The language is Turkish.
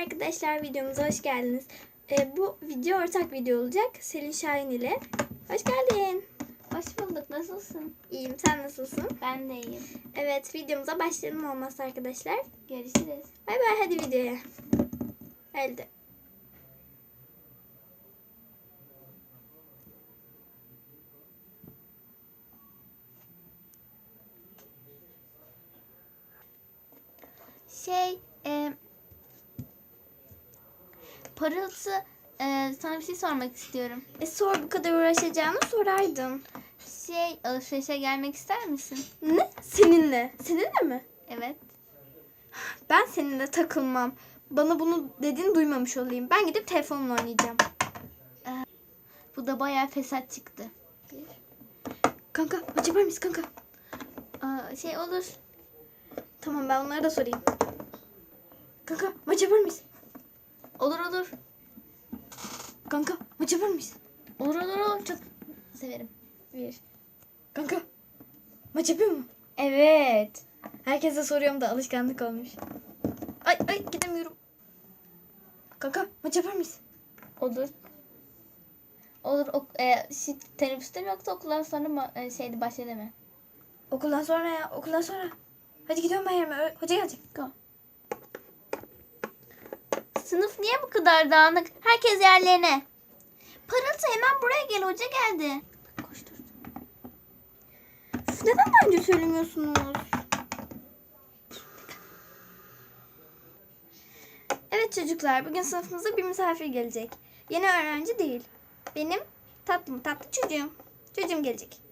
arkadaşlar videomuza hoş geldiniz. Ee, bu video ortak video olacak Selin Şahin ile. Hoş geldin. Hoş bulduk. Nasılsın? İyiyim sen nasılsın? Ben de iyiyim. Evet videomuza başlayalım olmazsa arkadaşlar. Görüşürüz. Bay bay hadi videoya. Elde. Şey, e, Parıltı, e, sana bir şey sormak istiyorum. E sor bu kadar uğraşacağını sorardım. Şey, alışverişe gelmek ister misin? Ne? Seninle. Seninle mi? Evet. Ben seninle takılmam. Bana bunu dediğini duymamış olayım. Ben gidip telefonla oynayacağım. Bu da bayağı fesat çıktı. Kanka yapar mıyız kanka? Aa, şey olur. Tamam ben onlara da sorayım. Kanka maç yapar mıyız? Olur olur. Kanka maç yapar mıyız? Olur olur olur. Çok severim. Bir. Kanka maç yapıyor mu? Evet. Herkese soruyorum da alışkanlık olmuş. Ay ay gidemiyorum. Kanka maç yapar mıyız? Olur. Olur. Ok, e, şey, teneffüste mi yoksa okuldan sonra mı e, şeydi başladı mı? Okuldan sonra ya okuldan sonra. Hadi gidiyorum ben yerime. Hoca gelecek. Go. Sınıf niye bu kadar dağınık? Herkes yerlerine. Parıltı hemen buraya gel hoca geldi. Koştur. Üf, neden önce söylemiyorsunuz? Evet çocuklar bugün sınıfımıza bir misafir gelecek. Yeni öğrenci değil. Benim tatlı mı tatlı çocuğum. Çocuğum gelecek.